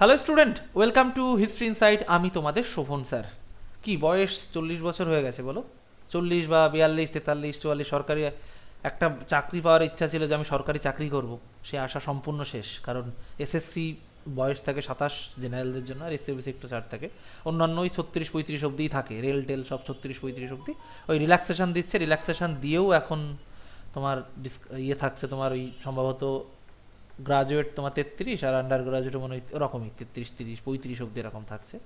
Hello student welcome to history insight আমি তোমাদের Sovan, sir. কি বয়স? চল্লিশ বছর হয়ে গেছে, বলো। চল্লিশ বা বিয়াল্লিশ, তেতাল্লিশ, চুয়াল্লিশ, সরকারি একটা চাকরি পাওয়ার ইচ্ছা ছিল যে আমি সরকারি চাকরি করব। সে আশা সম্পূর্ণ শেষ, কারণ এসএসসি বয়স থাকে সাতাশ, জেনারেলদের জন্য, আর এসসি একটু ছাড় থাকে। অন্যান্য ওই ছত্রিশ, পঁয়ত্রিশ অবধিই থাকে, রেল, টেল, সব ছত্রিশ, পঁয়ত্রিশ অবধি। ওই রিল্যাক্সেশন দিচ্ছে রিল্যাক্সেশন দিয়েও এখন তোমার ইয়ে থাকছে, তোমার ওই সম্ভবত গ্রাজুয়েট তোমার তেত্রিশ আর আন্ডার গ্রাজুয়েট মনে হয় ওরকমই, তেত্রিশ, তিরিশ, পঁয়ত্রিশ অব্দি এরকম থাকছে।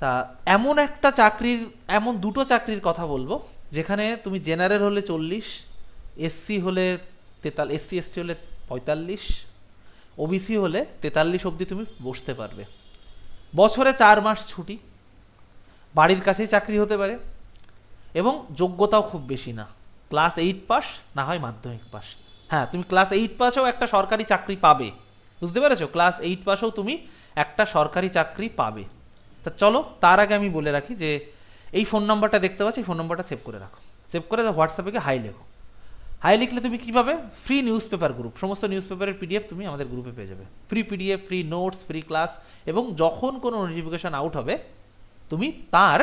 তা এমন একটা চাকরির, এমন দুটো চাকরির কথা বলব, যেখানে তুমি জেনারেল হলে চল্লিশ এসসি হলে তেতাল এসসি এসটি হলে পঁয়তাল্লিশ ওবিসি হলে তেতাল্লিশ অবধি তুমি বসতে পারবে। বছরে চার মাস ছুটি, বাড়ির কাছেই চাকরি হতে পারে, এবং যোগ্যতাও খুব বেশি না। ক্লাস এইট পাস, না হয় মাধ্যমিক পাস। হ্যাঁ তুমি ক্লাস এইট পাসেও একটা সরকারি চাকরি পাবে। বুঝতে পেরেছ? ক্লাস এইট পাসেও তুমি একটা সরকারি চাকরি পাবে। তা চলো, তার আগে আমি বলে রাখি যে, এই ফোন নাম্বারটা দেখতে পাচ্ছি ফোন নাম্বারটা সেভ করে রাখো। সেভ করে হোয়াটসঅ্যাপে গিয়ে হাই লেখো। হাই লিখলে তুমি কী পাবে ফ্রি নিউজ পেপার গ্রুপ সমস্ত নিউজ পেপারের পিডিএফ তুমি আমাদের গ্রুপে পেয়ে যাবে। Free PDF free notes free class এবং যখন কোনো নোটিফিকেশান আউট হবে, তুমি তার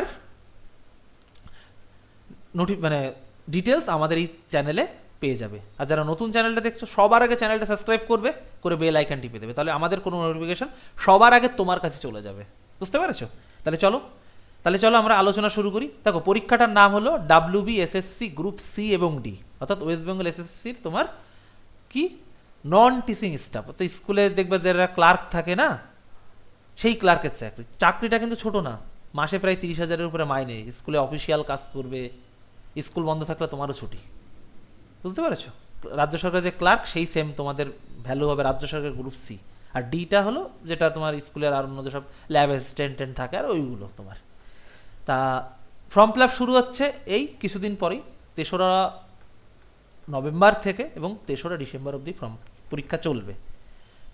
নোটি মানে ডিটেলস আমাদের এই চ্যানেলে পেয়ে যাবে। আর যারা নতুন চ্যানেলটা দেখছ, সবার আগে চ্যানেলটা সাবস্ক্রাইব করবে, করে বেল আইকন টিপে দেবে। তাহলে আমাদের কোনো নোটিফিকেশন সবার আগে তোমার কাছে চলে যাবে। বুঝতে পেরেছ? তাহলে চলো তাহলে চলো আমরা আলোচনা শুরু করি। দেখো, পরীক্ষাটার নাম হলো W B SSC group C এবং ডি অর্থাৎ ওয়েস্ট বেঙ্গল এসএসসির তোমার কি? নন টিচিং স্টাফ অর্থাৎ স্কুলে দেখবে যারা ক্লার্ক থাকে না, সেই ক্লার্কের চাকরি। চাকরিটা কিন্তু ছোট না। মাসে প্রায় তিরিশ হাজারের উপরে মাইনে। স্কুলে অফিসিয়াল কাজ করবে। স্কুল বন্ধ থাকলে তোমারও ছুটি। বুঝতে পেরেছ? রাজ্য সরকারের যে ক্লার্ক, সেই সেম তোমাদের ভ্যালু হবে রাজ্য সরকারের গ্রুপ সি আর ডিটা হলো যেটা তোমার স্কুলের আর অন্য যেসব ল্যাব অ্যাসিস্ট্যান্ট থাকে, আর ওইগুলো তোমার। তা ফর্ম ফিল শুরু হচ্ছে এই কিছুদিন পরেই, তেসরা নভেম্বর থেকে এবং তেসরা ডিসেম্বর অবধি ফর্ম পরীক্ষা চলবে।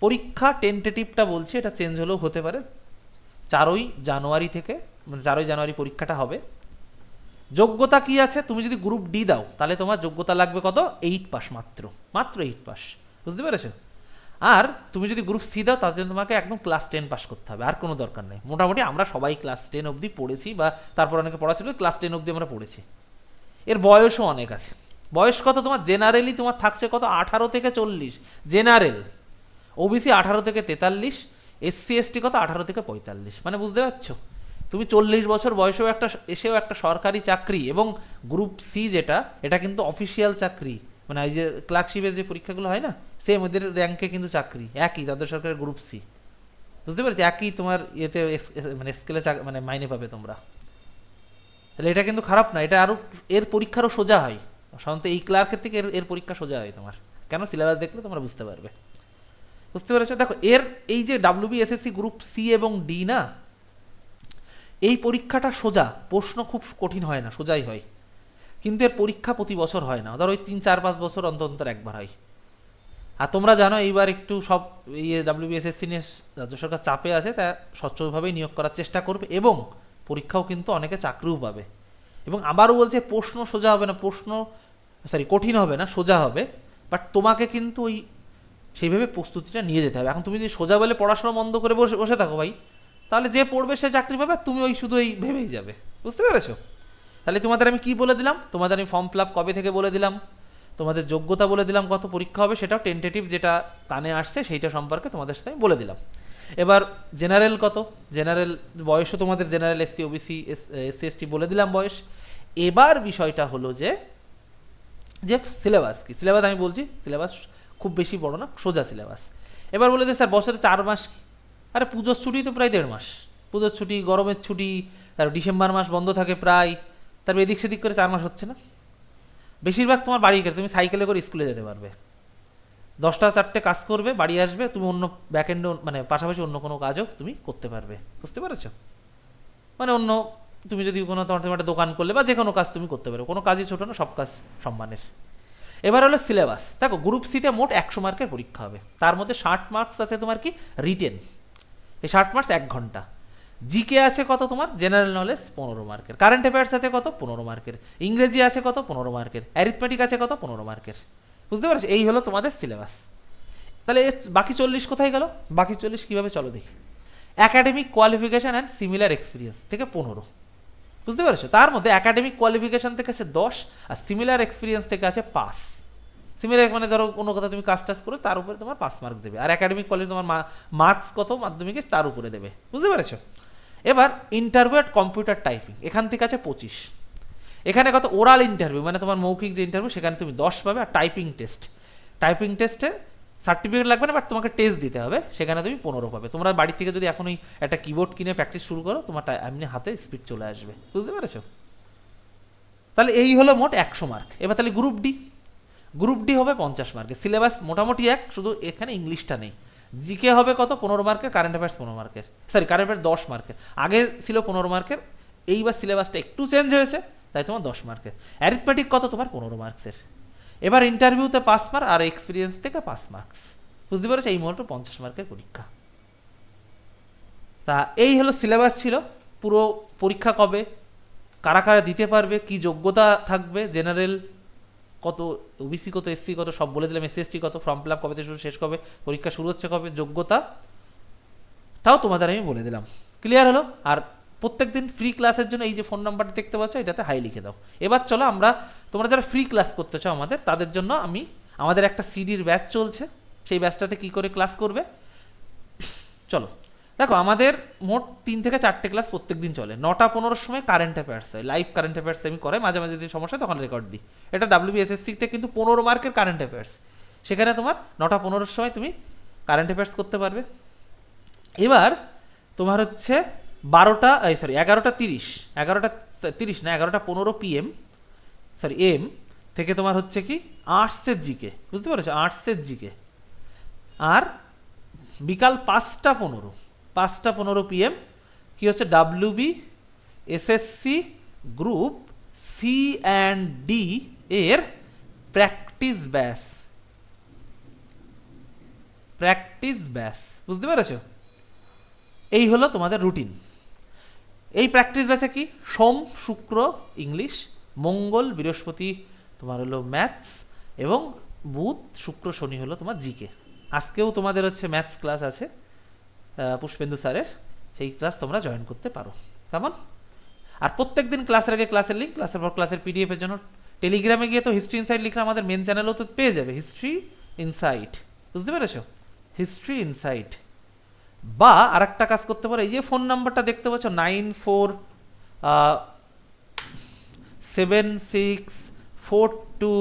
পরীক্ষা টেন্টেটিভটা বলছি, এটা চেঞ্জ হলেও হতে পারে। চারই জানুয়ারি থেকে মানে চারই জানুয়ারি পরীক্ষাটা হবে। যোগ্যতা কি আছে? তুমি যদি গ্রুপ ডি দাও, তাহলে তোমার যোগ্যতা লাগবে কত? এইট পাস মাত্র। মাত্র এইট পাস বুঝতে পেরেছ? আর তুমি যদি গ্রুপ সি দাও, তার জন্য তোমাকে একদম ক্লাস টেন পাস করতে হবে। আর কোনো দরকার নেই। মোটামুটি আমরা সবাই ক্লাস টেন অবধি পড়েছি বা তারপর অনেকে পড়া ছিল ক্লাস টেন অবধি আমরা পড়েছি। এর বয়সও অনেক আছে। বয়স কত তোমার? জেনারেলি তোমার থাকছে কত? আঠারো থেকে চল্লিশ। জেনারেল ওবিসি আঠারো থেকে তেতাল্লিশ। এসসি এসটি কত? আঠারো থেকে পঁয়তাল্লিশ। মানে বুঝতে পারছ? তুমি চল্লিশ বছর বয়সেও একটা এসেও একটা সরকারি চাকরি এবং গ্রুপ সি যেটা, এটা কিন্তু অফিসিয়াল চাকরি। মানে এই যে ক্লার্কশিপের যে পরীক্ষাগুলো হয় না সেম ওদের র্যাঙ্কে কিন্তু চাকরি, একই রাজ্য সরকারের গ্রুপ সি বুঝতে পেরেছি? একই তোমার ইয়েতে মানে স্কেলে মানে মাইনে পাবে তোমরা। তাহলে এটা কিন্তু খারাপ না, এটা আরও এর পরীক্ষারও সোজা হয়। সাধারণত এই ক্লার্কের থেকে এর এর পরীক্ষা সোজা হয় তোমার। কেন? সিলেবাস দেখলে তোমরা বুঝতে পারবে। বুঝতে পেরেছ? দেখো, এর এই যে ডাব্লিউবি এসএসসি গ্রুপ সি এবং ডি না এই পরীক্ষাটা সোজা, প্রশ্ন খুব কঠিন হয় না, সোজাই হয়। কিন্তু এর পরীক্ষা প্রতি বছর হয় না, ধর ওই তিন, চার, পাঁচ বছর অন্তর অন্তর একবার হয়। আর তোমরা জানো, এইবার একটু সব ইয়ে ডাব্লিউবিএসএসসি নিয়ে রাজ্য সরকার চাপে আছে, তা স্বচ্ছভাবেই নিয়োগ করার চেষ্টা করবে এবং পরীক্ষাও কিন্তু অনেকে চাকরিও পাবে। এবং আবারও বলছে, প্রশ্ন সোজা হবে না, প্রশ্ন সরি কঠিন হবে না, সোজা হবে। বাট তোমাকে কিন্তু ওই সেইভাবে প্রস্তুতিটা নিয়ে যেতে হবে। এখন তুমি যদি সোজা বলে পড়াশোনা বন্ধ করে বসে বসে থাকো ভাই তাহলে যে পড়বে সে চাকরি পাবে তুমি ওই শুধু ওই ভেবেই যাবে। বুঝতে পেরেছ? তাহলে তোমাদের আমি কি বলে দিলাম? তোমাদের আমি ফর্ম ফিল কবে থেকে বলে দিলাম? তোমাদের যোগ্যতা বলে দিলাম, কত পরীক্ষা হবে সেটাও টেন্টেটিভ যেটা কানে আসছে সেইটা সম্পর্কে তোমাদের সাথে আমি বলে দিলাম। এবার জেনারেল কত? জেনারেল বয়সও তোমাদের general SC OBC SC ST বলে দিলাম বয়স। এবার বিষয়টা হলো যে যে সিলেবাস কি? সিলেবাস আমি বলছি সিলেবাস খুব বেশি বড় না, সোজা সিলেবাস এবার বলে যে স্যার, বছরে চার মাস কি? আরে পুজোর ছুটি তো প্রায় দেড় মাস। পুজোর ছুটি, গরমের ছুটি তারপর ডিসেম্বর মাস বন্ধ থাকে প্রায়, তারপর এদিক সেদিক করে চার মাস হচ্ছে না। বেশিরভাগ তোমার বাড়ি গেছে তুমি সাইকেলে করে স্কুলে যেতে পারবে। দশটা চারটে কাজ করবে, বাড়ি আসবে, তুমি অন্য ব্যাকএন্ডে মানে পাশাপাশি অন্য কোনো কাজও তুমি করতে পারবে। বুঝতে পেরেছ? মানে অন্য, তুমি যদি কোনো তোমার তুমি একটা দোকান করলে বা যে কোনো কাজ তুমি করতে পারো, কোনো কাজই ছোটো না, সব কাজ সম্মানের। এবার হলো সিলেবাস দেখো গ্রুপ সিতে মোট একশো মার্কের পরীক্ষা হবে। তার মধ্যে ষাট মার্কস আছে তোমার কি রিটেন এই ষাট মার্কস এক ঘণ্টা। জিকে আছে কত তোমার? জেনারেল নলেজ পনেরো মার্কের কারেন্ট অ্যাফেয়ার্স আছে কত? পনেরো মার্কের ইংরেজি আছে কত? পনেরো মার্কের অ্যারিথমেটিক আছে কত? পনেরো মার্কের বুঝতে পারছ? এই হলো তোমাদের সিলেবাস তাহলে বাকি চল্লিশ কোথায় গেল? বাকি চল্লিশ কীভাবে চলো দেখি। Academic qualification and similar experience থেকে পনেরো। বুঝতে পেরেছ? তার মধ্যে অ্যাকাডেমিক কোয়ালিফিকেশান থেকে আছে দশ আর সিমিলার এক্সপিরিয়েন্স থেকে আছে পাস সিমিলার মানে ধরো কোনো কথা তুমি কাজ টাজ করে, তার উপরে তোমার পাস মার্ক দেবে। আর একাডেমিক কোয়ালিটি তোমার মার্কস কত মাধ্যমিকে তার উপরে দেবে। বুঝতে পেরেছ? এবার ইন্টারভিউ অ্যাট কম্পিউটার টাইপিং এখান থেকে আছে পঁচিশ। এখানে কত ওরাল ইন্টারভিউ মানে তোমার মৌখিক যে ইন্টারভিউ সেখানে তুমি দশ পাবে আর টাইপিং টেস্ট টাইপিং টেস্টে সার্টিফিকেট লাগবে না বাট তোমাকে টেস্ট দিতে হবে। সেখানে তুমি পনেরো পাবে। তোমরা বাড়ি থেকে যদি এখন ওই একটা কিবোর্ড কিনে প্র্যাকটিস শুরু করো, তোমার এমনি হাতে স্পিড চলে আসবে। বুঝতে পেরেছ? তাহলে এই হলো মোট একশো মার্ক এবার তাহলে গ্রুপ ডি গ্রুপ ডি হবে পঞ্চাশ মার্কের সিলেবাস মোটামুটি এক, শুধু এখানে ইংলিশটা নেই। জিকে হবে কত? পনেরো মার্কের কারেন্ট অ্যাফেয়ার্স পনেরো মার্কের সরি কারেন্ট অ্যাফেয়ার্স দশ মার্কের আগে ছিল পনেরো মার্কের এইবার সিলেবাসটা একটু চেঞ্জ হয়েছে, তাই তোমার দশ মার্কের অ্যারিথমেটিক কত? তোমার পনেরো মার্কসের এবার ইন্টারভিউতে পাস মার্ক আর এক্সপিরিয়েন্স থেকে পাস মার্কস বুঝতে পেরেছ? এই মুহূর্তে পঞ্চাশ মার্কের পরীক্ষা। তা এই হলো সিলেবাস ছিল। পুরো পরীক্ষা কবে? কারা কারা দিতে পারবে? কি যোগ্যতা থাকবে? জেনারেল কত ওবিসি কত এসসি কত সব বলে দিলাম এসসি কত ফর্ম ফিল আপ কবে শুরু, শেষ কবে, পরীক্ষা শুরু হচ্ছে কবে, যোগ্যতা, তাও তোমাদের আমি বলে দিলাম। ক্লিয়ার হলো? আর প্রত্যেক দিন ফ্রি ক্লাসের জন্য এই যে ফোন নাম্বারটা দেখতে পাচ্ছ, এটাতে হাই লিখে দাও। এবার চলো আমরা, তোমরা যারা ফ্রি ক্লাস করতে চাও আমাদের, তাদের জন্য আমি, আমাদের একটা সিডির ব্যাচ চলছে। সেই ব্যাচটাতে কি করে ক্লাস করবে? চলো। দেখো, আমাদের মোট তিন থেকে চারটে ক্লাস প্রত্যেক দিন চলে। নটা পনেরোর সময় কারেন্ট অ্যাফেয়ার্স হয়। লাইভ কারেন্ট অ্যাফেয়ার্স আমি করে মাঝে মাঝে যদি সমস্যা তখন রেকর্ড দিই। এটা ডাব্লিউবিএসএসসিতে কিন্তু পনেরো মার্কের কারেন্ট অ্যাফেয়ার্স সেখানে তোমার নটা পনেরোর সময় তুমি কারেন্ট অ্যাফেয়ার্স করতে পারবে। এবার তোমার হচ্ছে বারোটা, এই সরি এগারোটা তিরিশ। এগারোটা, তিরিশ না, এগারোটা পনেরো পিএম সরি এম থেকে তোমার হচ্ছে কি আর্টসের জিকে বুঝতে পেরেছ? আর্টসের জিকে আর বিকাল পাঁচটা পনেরো। পাঁচটা পনেরো পিএম কি হচ্ছে? WB SSC group C and D এর প্র্যাকটিস ব্যাস প্র্যাকটিস ব্যাস বুঝতে পেরেছ? এই হলো তোমাদের রুটিন এই প্র্যাকটিস ব্যাচে কি? সোম, শুক্র, ইংলিশ, মঙ্গল, বৃহস্পতি, তোমার হলো ম্যাথস এবং বুধ, শুক্র, শনি হলো তোমার জিকে আজকেও তোমাদের হচ্ছে ম্যাথস ক্লাস আছে। পুষ্পেন্দু স্যারের, সেই ক্লাস তোমরা জয়েন করতে পারো। কেমন? আর প্রত্যেক দিন ক্লাসের আগে ক্লাসের লিঙ্ক ক্লাসের পর ক্লাসের পিডিএফের জন্য টেলিগ্রামে গিয়ে তো হিস্ট্রি ইনসাইট লিখলে আমাদের মেন চ্যানেলও তো পেয়ে যাবে। হিস্ট্রি ইনসাইট বুঝতে পেরেছ? হিস্ট্রি ইনসাইট বা আরেকটা কাজ করতে পারো, এই যে ফোন নাম্বারটা দেখতে পাচ্ছ nine four seven six four two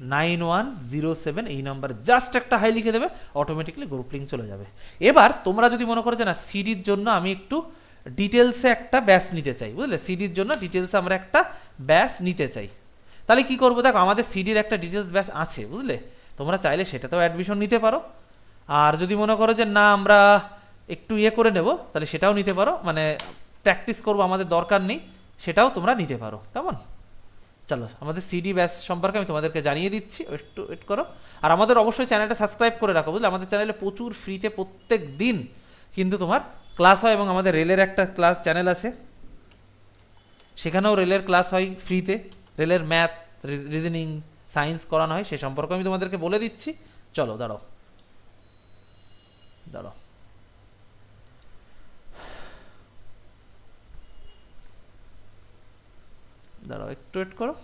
nine one zero seven, এই নাম্বার জাস্ট একটা হাই লিখে দেবে অটোমেটিকলি গ্রুপ লিঙ্ক চলে যাবে। এবার তোমরা যদি মনে করো যে না সিডির জন্য আমি একটু ডিটেলসে একটা ব্যাস নিতে চাই, বুঝলে? সিডির জন্য ডিটেলসে আমরা একটা ব্যাস নিতে চাই। তাহলে কি করব? দেখো, আমাদের সিডির একটা ডিটেলস ব্যাস আছে, বুঝলে? তোমরা চাইলে সেটাতেও অ্যাডমিশন নিতে পারো। আর যদি মনে করো যে না, আমরা একটু ইয়ে করে নেব, তাহলে সেটাও নিতে পারো। মানে প্র্যাকটিস করব, আমাদের দরকার নেই, সেটাও তোমরা নিতে পারো। কেমন? চলো, আমাদের সিডি ব্যাস সম্পর্কে আমি তোমাদেরকে জানিয়ে দিচ্ছি, একটু ওয়েট করো। আর আমাদের অবশ্যই চ্যানেলটা সাবস্ক্রাইব করে রাখো, বুঝলে? আমাদের চ্যানেলে প্রচুর ফ্রিতে প্রত্যেক দিন কিন্তু তোমার ক্লাস হয় এবং আমাদের রেলের একটা ক্লাস চ্যানেল আছে। সেখানেও রেলের ক্লাস হয় ফ্রিতে রেলের ম্যাথ রিজনিং সায়েন্স করানো হয়, সে সম্পর্কে আমি তোমাদেরকে বলে দিচ্ছি। চলো, দাঁড়াও। দাঁড়াও। দাঁড়াও, একটু ওয়েট করো।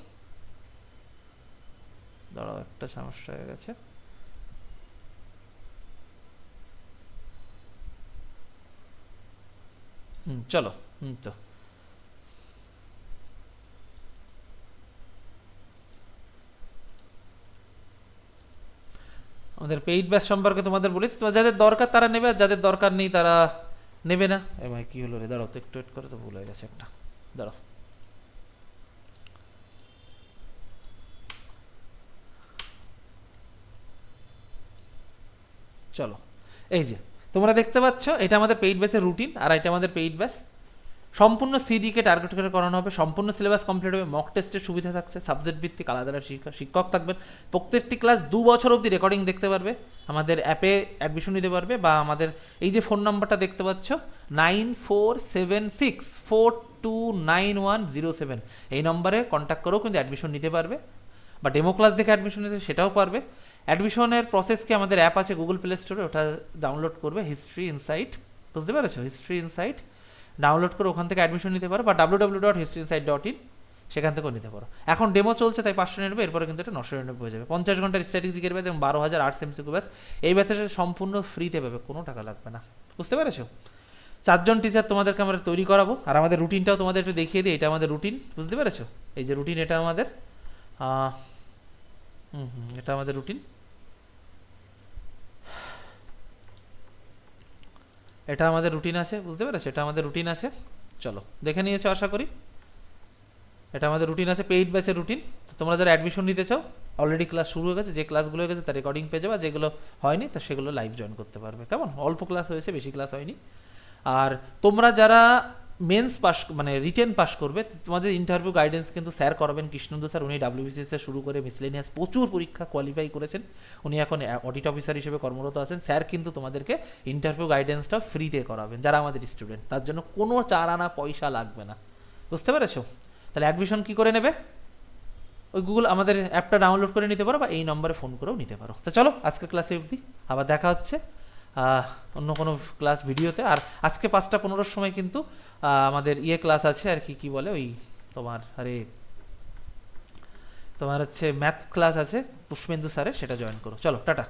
দাঁড়াও, একটা সমস্যা হয়ে গেছে। চলো তো। আমাদের পেইড ব্যাচ সম্পর্কে তোমাদের বলি তোমার যাদের দরকার তারা নেবে, আর যাদের দরকার নেই তারা নেবে না। এ ভাই, কি হলো রে? দাঁড়াও তো, একটু ওয়েট করে, তো ভুল হয়ে গেছে একটা। দাঁড়াও। চলো। এই যে, তোমরা দেখতে পাচ্ছ, এটা আমাদের পেইড ব্যাচের রুটিন আর এটা আমাদের পেইড ব্যাচ সম্পূর্ণ সিডিকে টার্গেট করে করানো হবে, সম্পূর্ণ সিলেবাস কমপ্লিট হবে মক টেস্টের সুবিধা থাকছে সাবজেক্ট ভিত্তিক আলাদা আলাদা শিক্ষক থাকবেন। প্রত্যেকটি ক্লাস দু বছর অবধি রেকর্ডিং দেখতে পারবে, আমাদের অ্যাপে অ্যাডমিশন নিতে পারবে বা আমাদের এই যে ফোন নাম্বারটা দেখতে পাচ্ছ nine four seven six four two nine one zero seven এই নম্বরে কন্ট্যাক্ট করেও কিন্তু অ্যাডমিশন নিতে পারবে, বা ডেমো ক্লাস দেখে অ্যাডমিশন নিতে সেটাও পারবে। অ্যাডমিশনের প্রসেস কি আমাদের অ্যাপ আছে গুগল প্লে স্টোরে ওটা ডাউনলোড করবে হিস্ট্রি ইনসাইট বুঝতে পেরেছ? হিস্ট্রি ইনসাইট ডাউনলোড করে ওখান থেকে অ্যাডমিশন নিতে পারো বা W W dot history insight dot in সেখান থেকেও নিতে পারো। এখন ডেমো চলছে, তাই পাঁচশো নিরানব্বই, এরপরে কিন্তু এটা নশো নিরানব্বই হয়ে যাবে। পঞ্চাশ ঘণ্টার স্ট্র্যাটেজিকের ব্যাচ এবং বারো হাজার আর্টস এমসিকিউ ব্যাচ। এই ব্যাচে সম্পূর্ণ ফ্রিতে পাবে, কোনো টাকা লাগবে না। বুঝতে পেরেছ? চারজন টিচার তোমাদেরকে আমরা তৈরি করাবো। আর আমাদের রুটিনটাও তোমাদের একটু দেখিয়ে দিই, এটা আমাদের রুটিন বুঝতে পেরেছ? এই যে রুটিন এটা আমাদের হুম হুম, এটা আমাদের রুটিন এটা আমাদের রুটিন আছে, বুঝতে পেরেছ? এটা আমাদের রুটিন আছে। চলো, দেখে নিয়েছো, আশা করি। এটা আমাদের রুটিন আছে পেইড ব্যাচের রুটিন তোমরা যারা অ্যাডমিশন নিতে চাও অলরেডি ক্লাস শুরু হয়ে গেছে, যে ক্লাসগুলো হয়ে গেছে, তার রেকর্ডিং পেয়ে যাবে। যেগুলো হয়নি, তা সেগুলো লাইভ জয়েন করতে পারবে। কেমন? অল্প ক্লাস হয়েছে, বেশি ক্লাস হয়নি। আর তোমরা যারা মেন্স পাস মানে রিটেন পাস করবে। তোমাদের ইন্টারভিউ গাইডেন্স কিন্তু স্যার করাবেন কৃষ্ণন্দু স্যার উনি ডাব্লিউবিসিএস শুরু করে মিসলেনিয়াস প্রচুর পরীক্ষা কোয়ালিফাই করেছেন। উনি এখন অডিট অফিসার হিসেবে কর্মরত আছেন। স্যার কিন্তু তোমাদেরকে ইন্টারভিউ গাইডেন্সটা ফ্রিতে করাবেন, যারা আমাদের স্টুডেন্ট তার জন্য কোনো চার আনা পয়সা লাগবে না। বুঝতে পেরেছ? তাহলে অ্যাডমিশন কী করে নেবে? ওই গুগল আমাদের অ্যাপটা ডাউনলোড করে নিতে পারো বা এই নম্বরে ফোন করেও নিতে পারো। তো চলো, আজকের ক্লাসে অবধি আবার দেখা হচ্ছে। অন্য কোনো ক্লাস ভিডিওতে। আর আজকে পাঁচটা পনেরোর সময় কিন্তু আমাদের ইয়ে ক্লাস আছে, আর কি কি বলে ওই তোমার, আরে, তোমার হচ্ছে ম্যাথ ক্লাস আছে, পুষ্পেন্দু স্যারের, সেটা জয়েন করো। চলো, টাটা।